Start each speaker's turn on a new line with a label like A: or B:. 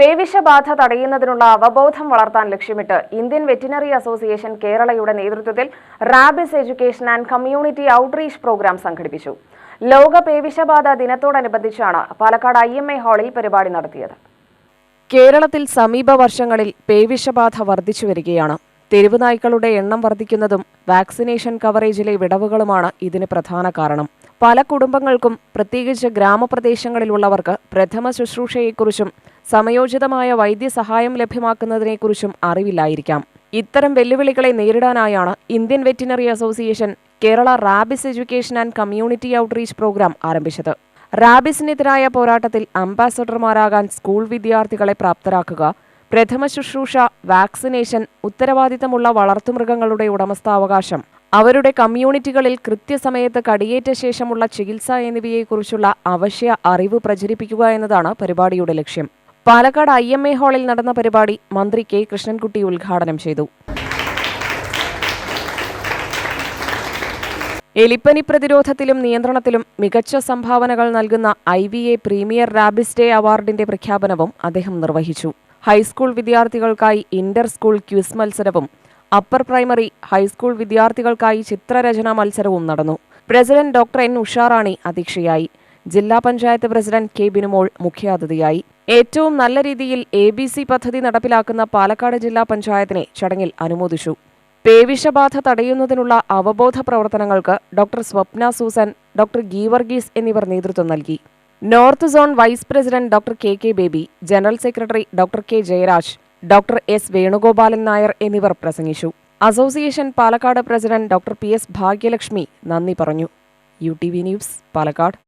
A: പേവിഷബാധ തടയുന്നതിനുള്ള അവബോധം വളർത്താൻ ലക്ഷ്യമിട്ട് ഇന്ത്യൻ വെറ്റിനറി അസോസിയേഷൻ കേരളയുടെ നേതൃത്വത്തിൽ rabies education and community outreach programme സംഘടിപ്പിച്ചു. ലോക പേവിഷബാധ ദിനത്തോടനുബന്ധിച്ചാണ് പാലക്കാട് ഐ ഹാളിൽ പരിപാടി നടത്തിയത്. കേരളത്തിൽ സമീപ വർഷങ്ങളിൽ പേവിഷബാധ വർദ്ധിച്ചു വരികയാണ്. തെരുവുനായ്ക്കളുടെ എണ്ണം വർദ്ധിക്കുന്നതും വാക്സിനേഷൻ കവറേജിലെ വിടവുകളുമാണ് ഇതിന് പ്രധാന കാരണം. പല കുടുംബങ്ങൾക്കും പ്രത്യേകിച്ച് ഗ്രാമപ്രദേശങ്ങളിലുള്ളവർക്ക് പ്രഥമ ശുശ്രൂഷയെക്കുറിച്ചും സമയോചിതമായ വൈദ്യസഹായം ലഭ്യമാക്കുന്നതിനെക്കുറിച്ചും അറിവില്ലായിരിക്കാം. ഇത്തരം വെല്ലുവിളികളെ നേരിടാനായാണ് Indian veterinary association Kerala rabies education and community outreach programme ആരംഭിച്ചത്. റാബിസിനെതിരായ പോരാട്ടത്തിൽ അംബാസഡർമാരാകാൻ സ്കൂൾ വിദ്യാർത്ഥികളെ പ്രാപ്തരാക്കുക പ്രഥമ ശുശ്രൂഷ വാക്സിനേഷൻ ഉത്തരവാദിത്തമുള്ള വളർത്തുമൃഗങ്ങളുടെ ഉടമസ്ഥാവകാശം അവരുടെ കമ്മ്യൂണിറ്റികളിൽ കൃത്യസമയത്ത് കടിയേറ്റ ശേഷമുള്ള ചികിത്സ എന്നിവയെക്കുറിച്ചുള്ള അവശ്യ അറിവ് പ്രചരിപ്പിക്കുക എന്നതാണ് പരിപാടിയുടെ ലക്ഷ്യം. പാലക്കാട് ഐ എം എ ഹാളിൽ നടന്ന പരിപാടി മന്ത്രി കെ കൃഷ്ണൻകുട്ടി ഉദ്ഘാടനം ചെയ്തു. എലിപ്പനി പ്രതിരോധത്തിലും നിയന്ത്രണത്തിലും മികച്ച സംഭാവനകൾ നൽകുന്ന I V A premier rabies day അവാർഡിന്റെ പ്രഖ്യാപനവും അദ്ദേഹം നിർവഹിച്ചു. ഹൈസ്കൂൾ വിദ്യാർത്ഥികൾക്കായി ഇന്റർ സ്കൂൾ ക്വിസ് മത്സരവും അപ്പർ പ്രൈമറി ഹൈസ്കൂൾ വിദ്യാർത്ഥികൾക്കായി ചിത്രരചനാ മത്സരവും നടന്നു. പ്രസിഡന്റ് ഡോക്ടർ എൻ ഉഷാറാണി അധ്യക്ഷയായി. ജില്ലാ പഞ്ചായത്ത് പ്രസിഡന്റ് കെ ബിനുമോൾ മുഖ്യാതിഥിയായി. ഏറ്റവും നല്ല രീതിയിൽ എ ബി സി പദ്ധതി നടപ്പിലാക്കുന്ന പാലക്കാട് ജില്ലാ പഞ്ചായത്തിനെ ചടങ്ങിൽ അനുമോദിച്ചു. പേവിഷബാധ തടയുന്നതിനുള്ള അവബോധ പ്രവർത്തനങ്ങൾക്ക് doctor Swapna Susan doctor Geevarghese എന്നിവർ നേതൃത്വം നൽകി. North zone vice president doctor K K Baby general secretary doctor K Jayaraj doctor S Venugopalan Nair എന്നിവർ പ്രസംഗിച്ചു. Association Palakkad president doctor P S Bhagyalakshmi നന്ദി പറഞ്ഞു. U T V news Palakkad.